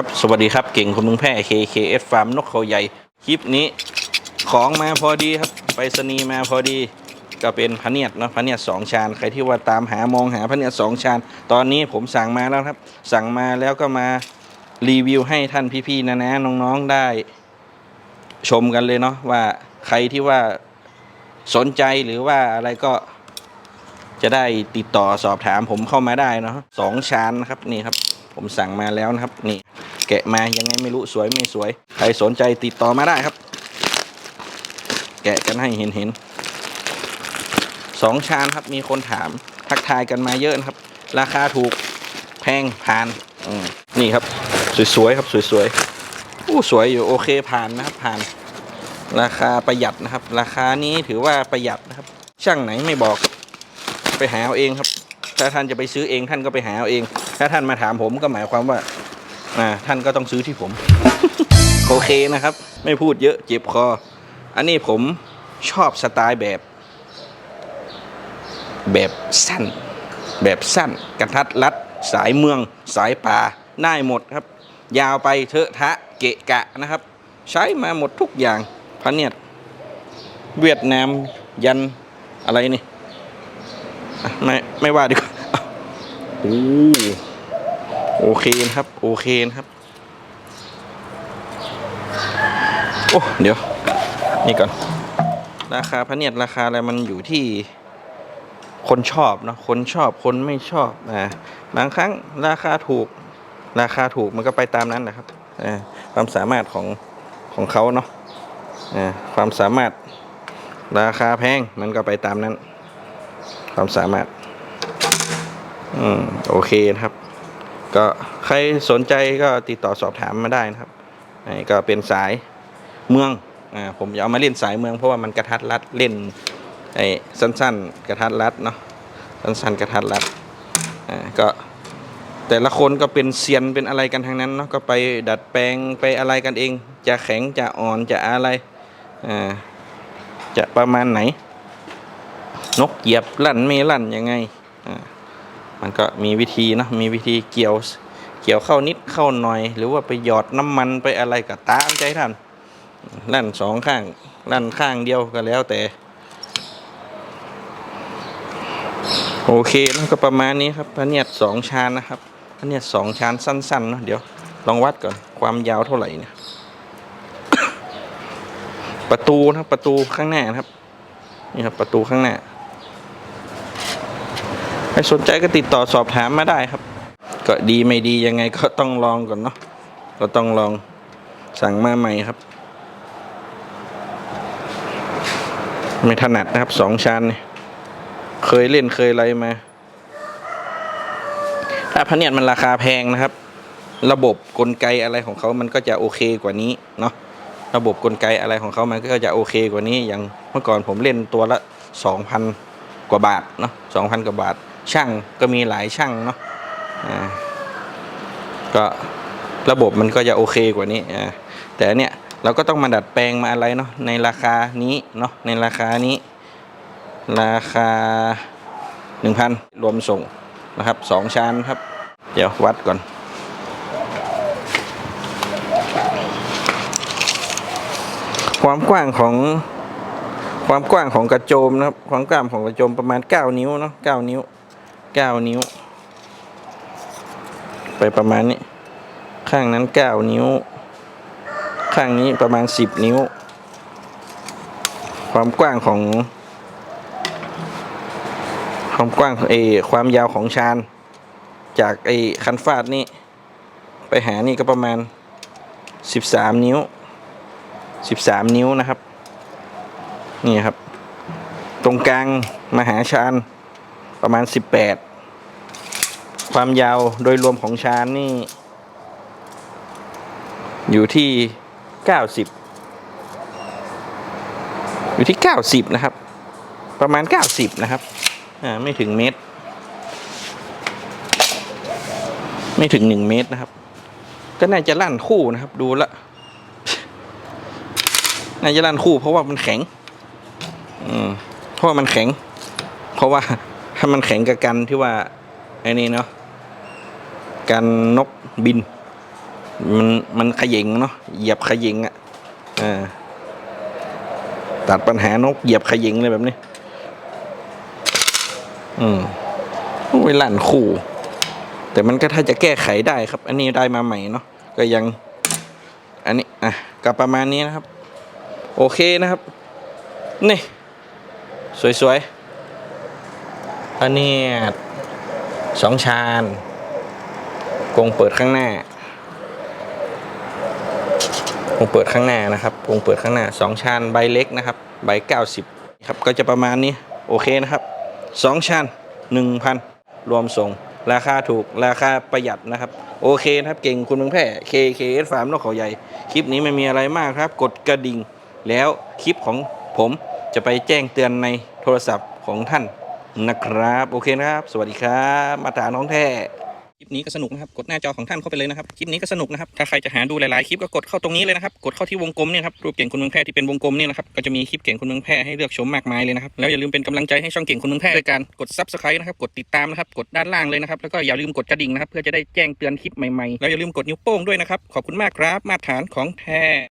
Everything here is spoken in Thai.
ครับ สวัสดีครับ เก่งคนเมืองแพร่ KKS ฟาร์มนกเขาใหญ่ คลิปนี้ของมาพอดีครับ ไปรษณีย์มาพอดี ก็เป็นพะเนียดเนาะพะเนียดสองชานใครที่ว่าตามหามองหาพะเนียดสองชานตอนนี้ผมสั่งมาแล้วครับ สั่งมาแล้วก็มารีวิวให้ท่านพี่ๆนะนะน้องๆได้ชมกันเลยเนาะว่าใครที่ว่าสนใจหรือว่าอะไรก็จะได้ติดต่อสอบถามผมเข้ามาได้เนาะสองชานนะครับนี่ครับผมสั่งมาแล้วนะครับนี่ แกะมายังไงไม่รู้สวยไม่สวย ใครสนใจติดต่อมาได้ครับ แกะกันให้เห็นเห็นสองชานครับมีคนถามทักทายกันมาเยอะนะครับ ราคาถูกแพงผ่านนี่ครับ สวยๆครับสวยๆอู้สวยอยู่โอเคผ่านนะครับผ่าน ราคาประหยัดนะครับ ราคานี้ถือว่าประหยัดนะครับ ช่างไหนไม่บอกไปหาเอาเองครับ ถ้าท่านจะไปซื้อเองท่านก็ไปหาเอาเอง ถ้าท่านมาถามผมก็หมายความว่า อ่าท่านก็ต้องซื้อที่ผม โอเคนะครับ ไม่พูดเยอะเจ็บคอ อันนี้ผมชอบสไตล์แบบ แบบสั้น แบบสั้น กระทัดรัด สายเมือง สายป่าได้หมดครับ ยาวไปเถอะทะเกะกะนะครับ ใช้มาหมดทุกอย่างพะเนียดเวียดนามยันอะไรนี่อะไม่ ไม่ว่าดีกว่าอะโอ้ โอเคนะครับ โอเคนะครับ โอ้เดี๋ยว นี่ก่อน ราคาพระเนียดราคาอะไรมันอยู่ที่คนชอบเนาะคนชอบคนไม่ชอบนะบางครั้งราคาถูก ราคาถูกมันก็ไปตามนั้นนะครับอความสามารถของของเขาเนาะความสามารถราคาแพงมันก็ไปตามนั้น ความสามารถ อืมโอเคนะครับ ก็ใครสนใจก็ติดต่อสอบถามมาได้นะครับนี่ก็เป็นสายเมืองอ่าผมจะเอามาเล่นสายเมืองเพราะว่ามันกระทัดรัดเล่นไอ้สั้น ๆ กระทัดรัดเนาะสั้นๆกระทัดรัดอ่าก็แต่ละคนก็เป็นเซียนเป็นอะไรกันทั้งนั้นเนาะก็ไปดัดแปลงไปอะไรกันเอง จะแข็งจะอ่อนจะอะไรอ่าจะประมาณไหน นกเหยียบลั่นไม่ลั่นยังไงอ่า มันก็มีวิธีนะมีวิธีเกี่ยวเกี่ยวเข้านิดเข้าหน่อย หรือว่าไปหยอดน้ำมันไปอะไรก็ตามใจท่านลั่นสองข้างลั่นข้างเดียวก็แล้วแต่ โอเคแล้วก็ประมาณนี้ครับพระเนียดสองชานนะครับพระเนียดสองชานสั้นๆเนอะเดี๋ยวลองวัดก่อนความยาวเท่าไหร่เนี่ยประตูนะประตูข้างหน้านะครับ นี่ครับประตูข้างหน้า รสนใจก็ติดต่อสอบถามมาได้ครับ ก็ดีไม่ดียังไงก็ต้องลองก่อนเนาะก็ต้องลองสั่งมาใหม่ครับ ไม่ถนัดนะครับสองชั้นนี่เคยเล่นเคยอะไรมาถ้าพะเนียดมันราคาแพงนะครับ ระบบกลไกอะไรของเขามันก็จะโอเคกว่านี้เนาะระบบกลไกอะไรของเขามันก็จะโอเคกว่านี้อย่างเมื่อก่อนผมเล่นตัวละสองพันกว่าบาทเนาะสองพันกว่าบาท ช่างก็มีหลายช่างเนาะอ่าก็ระบบมันก็จะโอเคกว่านี้อ่าแต่เนี่ยเราก็ต้องมาดัดแปลงมาอะไรเนาะในราคานี้เนาะในราคานี้ ราคาหนึ่งพันรวมส่งนะครับสองชั้นครับ เดี๋ยววัดก่อนความกว้างของความกว้างของกระโจมนะครับ ความกว้างของกระโจมประมาณ 9 นิ้วเนาะ9นิ้ว 9นิ้ว ไปประมาณนี้ ข้างนั้น9นิ้ว ข้างนี้ประมาณ10นิ้ว ความกว้างของ ความกว้างเอความยาวของชาน จากไอ้คันฟาดนี่ไปหานี่ก็ประมาณ13นิ้ว13นิ้วนะครับ นี่ครับ ตรงกลางมหาชานประมาณ18 ความยาวโดยรวมของชานนี่ อยู่ที่90อยู่ที่90นะครับ ประมาณ90นะครับ อ่าไม่ถึงเมตร ไม่ถึง1เมตรนะครับ ก็น่าจะลั่นคู่นะครับ ดูละน่าจะลั่นคู่เพราะว่ามันแข็ง อืมเพราะว่ามันแข็ง เพราะว่าถ้ามันแข็งกับกันที่ว่าไอ้นี่เนาะ กันนกบิน มันมันขยิงเนาะเหยียบขยิงอะ่ะตัดปัญหานกเหยียบขยิงเลยแบบนี้ อืมโอ้ยลั่นขู่ แต่มันก็ถ้าจะแก้ไขได้ครับ อันนี้ได้มาใหม่เนาะก็ยัง อันนี้อะก็ประมาณนี้นะครับ โอเคนะครับ นี่ สวยๆอันนี้สองชาน กรงเปิดข้างหน้ากรงเปิดข้างหน้านะครับกรงเปิดข้างหน้าสองชานใบเล็กนะครับใบเก้าสิบครับก็จะประมาณนี้โอเคนะครับสองชานหนึ่งพันรวมส่ง ราคาถูกราคาประหยัดนะครับ โอเคนะครับเก่งคุณเมืองแพร่ KKS ฟาร์มนกเขาใหญ่ คลิปนี้ไม่มีอะไรมากครับ กดกระดิ่ง แล้วคลิปของผมจะไปแจ้งเตือนในโทรศัพท์ของท่านนะครับ โอเคนะครับ สวัสดีครับ มาตาน้องแท้ คลิปนี้ก็สนุกนะครับ กดหน้าจอของท่านเข้าไปเลยนะครับ คลิปนี้ก็สนุกนะครับ ถ้าใครจะหาดูหลาย ๆ คลิปก็กดเข้าตรงนี้เลยนะครับ กดเข้าที่วงกลมเนี่ยครับ รูปเก่งคนเมืองแพร่ที่เป็นวงกลมเนี่ยนะครับ ก็จะมีคลิปเก่งคนเมืองแพร่ให้เลือกชมมากมายเลยนะครับ แล้วอย่าลืมเป็นกำลังใจให้ช่องเก่งคนเมืองแพร่ด้วยการกด subscribe นะครับ กดติดตามนะครับ กดด้านล่างเลยนะครับ แล้วก็อย่าลืมกดกระดิ่งนะครับ เพื่อจะได้แจ้งเตือนคลิปใหม่ ๆ แล้วอย่าลืมกดนิ้วโป้งด้วยนะครับ ขอบคุณมากครับ มาตรฐานของแท้